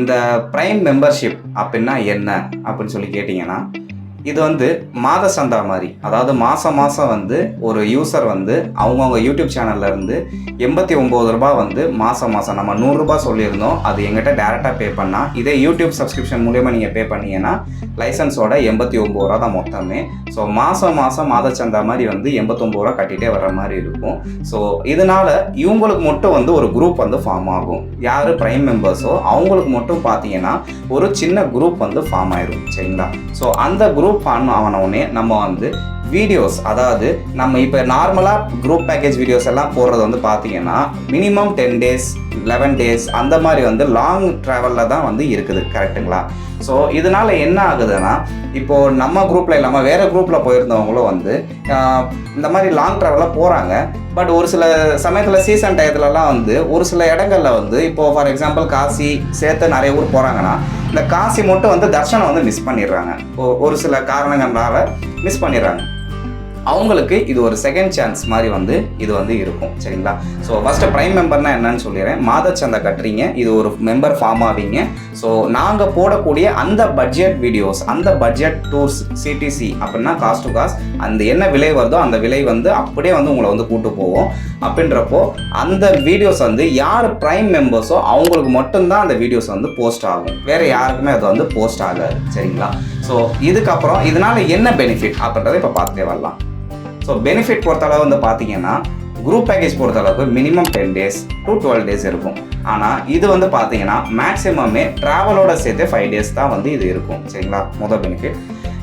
இந்த prime membership அப்படின்னா என்ன? அப்படின்னு சொல்லி கேட்டிங்கன்னா இது வந்து மாத சந்தா மாதிரி. அதாவது மாதம் மாதம் வந்து ஒரு யூசர் வந்து அவங்கவுங்க யூடியூப் சேனல்ல இருந்து எண்பத்தி ஒம்பது ரூபா வந்து மாதம் மாதம் நம்ம நூறுரூபா சொல்லியிருந்தோம். அது எங்கிட்ட டேரெக்டாக பே பண்ணால் இதே யூடியூப் சப்ஸ்கிரிப்ஷன் மூலியமாக நீங்கள் பே பண்ணீங்கன்னா லைசன்ஸோட எண்பத்தி ஒம்பது ரூபா தான் மொத்தமே. ஸோ மாதம் மாதம் மாத சந்தா மாதிரி வந்து எண்பத்தொம்பது ரூபா கட்டிகிட்டே வர்ற மாதிரி இருக்கும். ஸோ இதனால் இவங்களுக்கு மட்டும் வந்து ஒரு குரூப் வந்து ஃபார்ம் ஆகும். யார்? ப்ரைம் மெம்பர்ஸோ அவங்களுக்கு மட்டும் பார்த்தீங்கன்னா ஒரு சின்ன குரூப் வந்து ஃபார்ம் ஆயிரும். சரிங்களா? ஸோ அந்த குரூப் ஃபார்ம் ஆனவுடனே நம்ம வந்து வீடியோஸ் அதாவது நம்ம இப்போ நார்மலாக குரூப் பேக்கேஜ் வீடியோஸ் எல்லாம் போடுறது வந்து பார்த்தீங்கன்னா minimum ten days eleven days அந்த மாதிரி வந்து லாங் ட்ராவலில் தான் வந்து இருக்குது கரெக்ட்டுங்களா ஸோ இதனால் என்ன ஆகுதுன்னா இப்போது நம்ம குரூப்பில் இல்லாமல் வேறு குரூப்பில் போயிருந்தவங்களும் வந்து இந்த மாதிரி லாங் ட்ராவலாக போகிறாங்க பட் ஒரு சில சமயத்தில் சீசன் டயத்துலலாம் வந்து ஒரு சில இடங்களில் வந்து இப்போ ஃபார் எக்ஸாம்பிள் காசி சேர்த்து நிறைய ஊர் போகிறாங்கன்னா இந்த காசி மட்டும் வந்து தர்ஷனம் வந்து மிஸ் பண்ணிடுறாங்க. ஒரு சில காரணங்களால மிஸ் பண்ணிடுறாங்க. அவங்களுக்கு இது ஒரு செகண்ட் சான்ஸ் மாதிரி வந்து இது வந்து இருக்கும் சரிங்களா? ஸோ ஃபஸ்ட்டு ப்ரைம் மெம்பர்னா என்னன்னு சொல்லிடுறேன். மாதச்சந்தை கட்டுறீங்க இது ஒரு மெம்பர் ஃபார்ம் ஆவீங்க. ஸோ நாங்கள் போடக்கூடிய அந்த பட்ஜெட் வீடியோஸ் அந்த பட்ஜெட் டூர்ஸ் சிடிசி அப்படின்னா காஸ்ட் டு காஸ்ட் அந்த என்ன விலை வருதோ அந்த விலை வந்து அப்படியே வந்து உங்களை வந்து கூட்டு போவோம். அப்படின்றப்போ அந்த வீடியோஸ் வந்து யார் ப்ரைம் மெம்பர்ஸோ அவங்களுக்கு மட்டும்தான் அந்த வீடியோஸ் வந்து போஸ்ட் ஆகும். வேறு யாருக்குமே அது வந்து போஸ்ட் ஆகாது சரிங்களா? ஸோ இதுக்கப்புறம் இதனால என்ன பெனிஃபிட் அப்படின்றத இப்போ பார்த்துட்டே வரலாம். ஸோ பெனிஃபிட் பொறுத்தளவு வந்து பார்த்தீங்கன்னா குரூப் பேக்கேஜ் பொறுத்தளவுக்கு minimum ten days to twelve days இருக்கும். ஆனால் இது வந்து பார்த்தீங்கன்னா மேக்ஸிமமே ட்ராவலோட சேர்த்து ஃபைவ் டேஸ் தான் வந்து இது இருக்கும். சரிங்களா? முதல் பெனிஃபிட்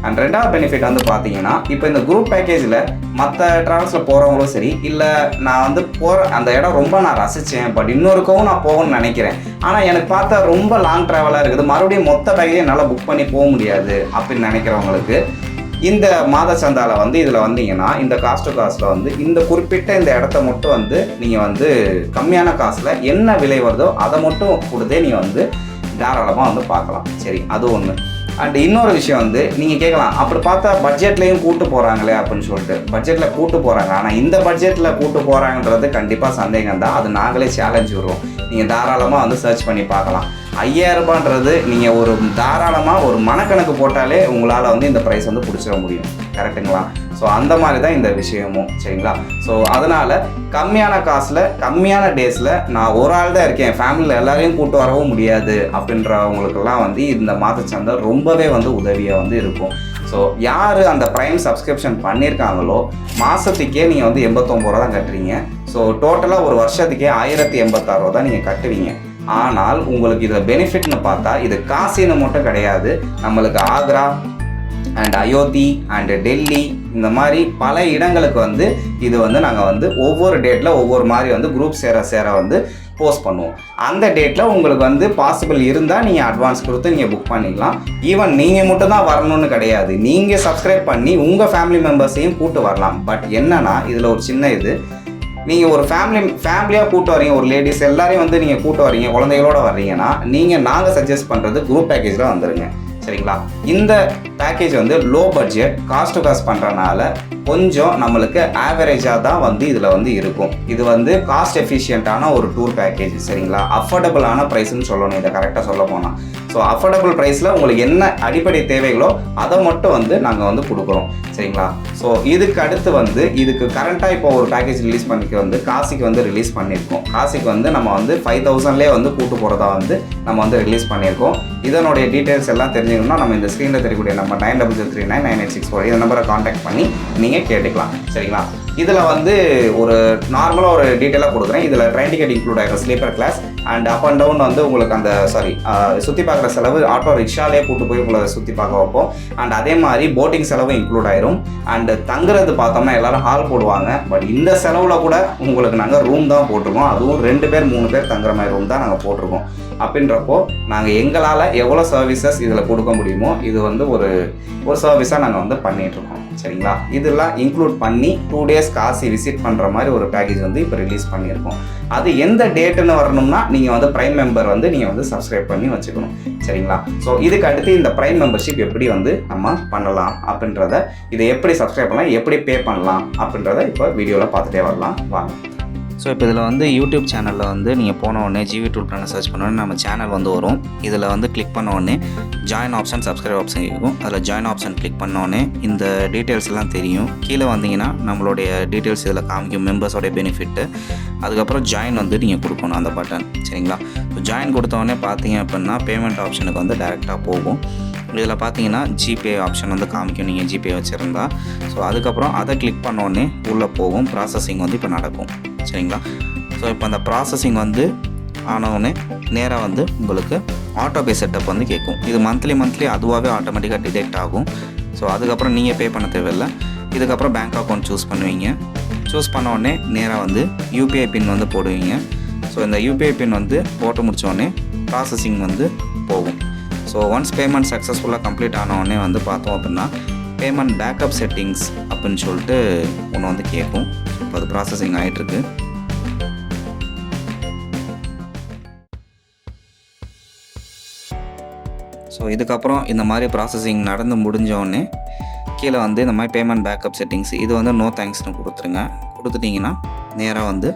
அண்ட் ரெண்டாவது பெனிஃபிட் வந்து பார்த்தீங்கன்னா இப்போ இந்த குரூப் பேக்கேஜில் மற்ற ட்ராவல்ஸில் போகிறவங்களும் சரி இல்லை நான் வந்து போகிற அந்த இடம் ரொம்ப நான் ரசித்தேன் பட் இன்னொருக்கவும் நான் போகணும்னு நினைக்கிறேன். ஆனால் எனக்கு பார்த்தா ரொம்ப லாங் ட்ராவலாக இருக்குது. மறுபடியும் மொத்த பேக்கேஜ் என்னால் புக் பண்ணி போக முடியாது அப்படின்னு நினைக்கிறவங்களுக்கு இந்த மாத சந்தாவில் வந்து இதில் வந்தீங்கன்னா இந்த காஸ்ட் டு காஸ்ட்டில் வந்து இந்த குறிப்பிட்ட இந்த இடத்த மட்டும் வந்து நீங்கள் வந்து கம்மியான காசில் என்ன விலை வருதோ அதை மட்டும் கொடுத்தே நீங்கள் வந்து தாராளமாக வந்து பார்க்கலாம். சரி அது ஒன்று அண்ட் இன்னொரு விஷயம் வந்து நீங்கள் கேட்கலாம் அப்படி பார்த்தா பட்ஜெட்லேயும் கூட்டு போகிறாங்களே அப்படின்னு சொல்லிட்டு. பட்ஜெட்டில் கூட்டு போகிறாங்க ஆனால் இந்த பட்ஜெட்டில் கூட்டு போகிறாங்கன்றது கண்டிப்பாக சந்தேகம் தான் அது நாங்களே சேலஞ்ச் வருவோம் நீங்கள் தாராளமாக வந்து சர்ச் பண்ணி பார்க்கலாம். ஐயாயிரரூபான்றது நீங்கள் ஒரு தாராளமாக ஒரு மனக்கணக்கு போட்டாலே உங்களால் வந்து இந்த ப்ரைஸ் வந்து பிடிச்சிட முடியும். கரெக்ட்டுங்களா ஸோ அந்த மாதிரி தான் இந்த விஷயமும். சரிங்களா? ஸோ அதனால் கம்மியான காசில் கம்மியான டேஸில் நான் ஒரு ஆள் தான் இருக்கேன். ஃபேமிலியில் எல்லாரையும் கூட்டு வரவும் முடியாது. அப்படின்றவங்களுக்கெல்லாம் வந்து இந்த மாதச்சந்தை ரொம்பவே வந்து உதவியாக வந்து இருக்கும். ஸோ யார் அந்த ப்ரைம் சப்ஸ்கிரிப்ஷன் பண்ணியிருக்காங்களோ மாதத்துக்கே நீங்கள் வந்து எண்பத்தொம்பது ரூபா தான் கட்டுறீங்க. ஸோ டோட்டலாக ஒரு வருஷத்துக்கே ஆயிரத்தி எண்பத்தாறு ரூபா தான் நீங்கள் கட்டுவீங்க. ஆனால் உங்களுக்கு இதில் பெனிஃபிட்னு பார்த்தா இது காசின்னு மட்டும் கிடையாது. நம்மளுக்கு ஆக்ரா அண்ட் அயோத்தி அண்டு டெல்லி இந்த மாதிரி பல இடங்களுக்கு வந்து இது வந்து நாங்கள் வந்து ஒவ்வொரு டேட்டில் ஒவ்வொரு மாதிரி வந்து குரூப் சேர சேர வந்து போஸ்ட் பண்ணுவோம். அந்த டேட்டில் உங்களுக்கு வந்து பாசிபிள் இருந்தால் நீங்கள் அட்வான்ஸ் கொடுத்து நீங்கள் புக் பண்ணிக்கலாம். ஈவன் நீங்கள் மட்டும் தான் வரணும்னு கிடையாது. நீங்கள் சப்ஸ்கிரைப் பண்ணி உங்கள் ஃபேமிலி மெம்பர்ஸையும் கூட்டு வரலாம். பட் என்னன்னா இதில் ஒரு சின்ன இது. நீங்கள் ஒரு ஃபேமிலி ஃபேமிலியாக கூட்டு வரீங்க ஒரு லேடிஸ் எல்லாரையும் வந்து நீங்கள் கூட்டு வரீங்க குழந்தைகளோட வர்றீங்கன்னா நீங்கள் நாங்கள் சஜஸ்ட் பண்ணுறது குரூப் பேக்கேஜில் வந்துடுங்க சரிங்களா? இந்த பேக்கேஜ் வந்து low budget cost to cost பண்ணுறனால கொஞ்சம் நம்மளுக்கு ஆவரேஜாக தான் வந்து இதில் வந்து இருக்கும். இது வந்து காஸ்ட் எஃபிஷியண்ட்டான ஒரு டூர் பேக்கேஜ் சரிங்களா? அஃபோர்டபுளான ப்ரைஸ்ன்னு சொல்லணும். இதை கரெக்டாக சொல்ல போனால் ஸோ அஃபோர்டபுள் ப்ரைஸில் உங்களுக்கு என்ன அடிப்படை தேவைகளோ அதை மட்டும் வந்து நாங்கள் வந்து கொடுக்குறோம். சரிங்களா? ஸோ இதுக்கு அடுத்து வந்து இதுக்கு கரண்ட்டாக இப்போ ஒரு பேக்கேஜ் ரிலீஸ் பண்ணிக்க வந்து காசிக்கு வந்து ரிலீஸ் பண்ணியிருக்கோம். காசிக்கு வந்து நம்ம வந்து ஃபைவ் தௌசண்ட்லேயே வந்து கூட்டு போகிறதா வந்து நம்ம வந்து ரிலீஸ் பண்ணியிருக்கோம். இதனுடைய டீட்டெயில்ஸ் எல்லாம் தெரிஞ்சுக்கணும்னா நம்ம இந்த ஸ்க்ரீனில் தெரியக்கூடிய நம்ம nine double zero three nine nine eight six four இந்த நம்பரை காண்டாக்ட் பண்ணி நீங்கள் கேட்டுக்கலாம். சரிங்களா? இதில் வந்து ஒரு நார்மலாக ஒரு டீட்டெயிலாக கொடுக்குறேன். இதில் ட்ரெயின் டிக்கெட் இன்க்ளூட் ஆகிடும் sleeper class and up and down வந்து உங்களுக்கு அந்த சாரி சுற்றி பார்க்குற செலவு ஆட்டோ ரிக்ஷாலே கூட்டு போய் உங்களை சுற்றி பார்க்க வைப்போம். அண்ட் அதே மாதிரி போட்டிங் செலவு இன்க்ளூட் ஆயிரும். அண்ட் தங்குறது பார்த்தோம்னா எல்லாரும் ஹால் போடுவாங்க. பட் இந்த செலவில் கூட உங்களுக்கு நாங்கள் ரூம் தான் போட்டிருக்கோம். அதுவும் ரெண்டு பேர் மூணு பேர் தங்குற மாதிரி ரூம் தான் நாங்கள் போட்டிருக்கோம். அப்படின்றப்போ நாங்கள் எங்களால் எவ்வளோ சர்வீசஸ் இதில் கொடுக்க முடியுமோ இது வந்து ஒரு ஒரு சர்வீஸாக நாங்கள் வந்து பண்ணிகிட்ருக்கோம் சரிங்களா? இதெல்லாம் இன்க்ளூட் பண்ணி டூ டேஸ் காசி விசிட் பண்ணுற மாதிரி ஒரு பேக்கேஜ் வந்து இப்போ ரிலீஸ் பண்ணியிருக்கோம். அது எந்த டேட்டுன்னு வரணும்னா நீங்கள் வந்து ப்ரைம் மெம்பர் வந்து நீங்கள் வந்து சப்ஸ்கிரைப் பண்ணி வச்சுக்கணும். சரிங்களா? ஸோ இதுக்கு அடுத்து இந்த ப்ரைம் மெம்பர்ஷிப் எப்படி வந்து நம்ம பண்ணலாம் அப்படின்றத இதை எப்படி சப்ஸ்கிரைப் பண்ணலாம் எப்படி பே பண்ணலாம் அப்படின்றத இப்போ வீடியோவில் பார்த்துட்டே வரலாம். வாங்க. ஸோ இப்போ இதில் வந்து யூடியூப் சேனலில் வந்து நீங்கள் போன உடனே ஜிவி டூல் பிளானை சர்ச் பண்ணோடனே நம்ம சேனல் வந்து வரும். இதில் வந்து கிளிக் பண்ண உடனே ஜாயின் ஆப்ஷன் சப்ஸ்கிரைப் ஆப்ஷன் இருக்கும். அதில் ஜாயின் ஆப்ஷன் கிளிக் பண்ணோடனே இந்த டீட்டெயில்ஸ் எல்லாம் தெரியும். கீழே வந்தீங்கன்னா நம்மளுடைய டீட்டெயில்ஸ் இதில் காமிக்கும் மெம்பர்ஸோடைய பெனிஃபிட்டு அதுக்கப்புறம் ஜாயின் வந்து நீங்கள் கொடுக்கணும் அந்த பட்டன் சரிங்களா? ஸோ ஜாயின் கொடுத்தோடனே பார்த்தீங்க அப்படின்னா பேமெண்ட் ஆப்ஷனுக்கு வந்து டேரெக்டாக போகும். இதில் பார்த்தீங்கன்னா ஜிபே ஆப்ஷன் வந்து காமிக்கும். நீங்கள் ஜிபே வச்சுருந்தா. ஸோ அதுக்கப்புறம் அதை கிளிக் பண்ணோடனே உள்ளே போகும். ப்ராசஸிங் வந்து இப்போ நடக்கும். சரிங்களா? ஸோ இப்போ அந்த ப்ராசஸிங் வந்து ஆனவுடனே நேராக வந்து உங்களுக்கு ஆட்டோபே செட்டப் வந்து கேட்கும். இது மந்த்லி மந்த்லி அதுவாகவே ஆட்டோமேட்டிக்காக டிடெக்ட் ஆகும். ஸோ அதுக்கப்புறம் நீங்கள் பே பண்ண தேவையில்லை. இதுக்கப்புறம் பேங்க் அக்கௌண்ட் சூஸ் பண்ணுவீங்க. சூஸ் பண்ண உடனே நேராக வந்து யூபிஐ பின் வந்து போடுவீங்க. ஸோ இந்த யூபிஐ பின் வந்து போட்டு முடித்தோடனே ப்ராசஸிங் வந்து போகும். ஸோ ஒன்ஸ் பேமெண்ட் சக்ஸஸ்ஃபுல்லாக கம்ப்ளீட் ஆனவுடனே வந்து பார்த்தோம் அப்படின்னா பேமெண்ட் பேக்கப் செட்டிங்ஸ் அப்படின்னு சொல்லிட்டு ஒன்று வந்து கேட்கும். இப்போ அது ப்ராசஸிங் ஆகிட்டுருக்கு ஸோ இதுக்கப்புறம் இந்த மாதிரி ப்ராசஸிங் நடந்து முடிஞ்சோடனே கீழே வந்து இந்த மாதிரி பேமெண்ட் பேக்கப் செட்டிங்ஸ் இது வந்து நோ தேங்க்ஸ்னு கொடுத்துருங்க. கொடுத்துட்டிங்கன்னா நேராக வந்து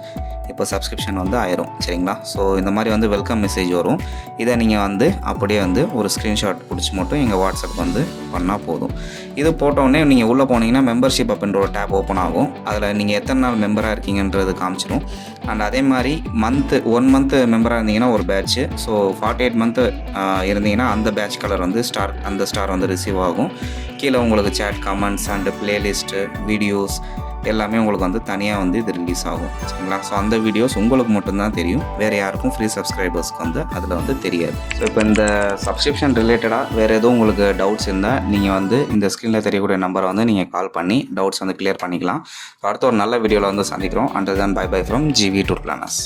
இப்போ சப்ஸ்கிரிப்ஷன் வந்து ஆயிரும் சரிங்களா? ஸோ இந்த மாதிரி வந்து வெல்கம் மெசேஜ் வரும். இதை நீங்கள் வந்து அப்படியே வந்து ஒரு ஸ்க்ரீன்ஷாட் பிடிச்சி மட்டும் எங்கள் வாட்ஸ்அப் வந்து பண்ணால் போதும். இது போட்டோடனே நீங்கள் உள்ளே போனீங்கன்னா மெம்பர்ஷிப் அப்படின்ற ஒரு டேப் ஓப்பன் ஆகும். அதில் நீங்கள் எத்தனை நாள் மெம்பராக இருக்கீங்கன்றது காமிச்சிடும் அண்ட் அதே மாதிரி மந்த்து ஒன் மந்த்து மெம்பராக இருந்தீங்கன்னா ஒரு badge so forty eight month இருந்தீங்கன்னா அந்த பேட்ச் கலர் வந்து ஸ்டார் அந்த ஸ்டார் வந்து ரிசீவ் ஆகும். கீழே உங்களுக்கு chat comments and playlist videos எல்லாமே உங்களுக்கு வந்து தனியாக வந்து இது ரிலீஸ் ஆகும் சரிங்களா? ஸோ அந்த வீடியோஸ் உங்களுக்கு மட்டும்தான் தெரியும். வேறு யாருக்கும் ஃப்ரீ சப்ஸ்கிரைபர்ஸ்க்கு வந்து அதில் வந்து தெரியாது. ஸோ இப்போ இந்த சப்ஸ்கிரிப்ஷன் ரிலேட்டடாக வேறு எதுவும் உங்களுக்கு டவுட்ஸ் இருந்தால் நீங்கள் வந்து இந்த ஸ்க்ரீனில் தெரியக்கூடிய நம்பரை வந்து நீங்கள் கால் பண்ணி டவுட்ஸ் வந்து கிளியர் பண்ணிக்கலாம். ஸோ அடுத்த ஒரு நல்ல வீடியோவில் வந்து சந்திக்கிறோம். Until then bye bye from GV tour planners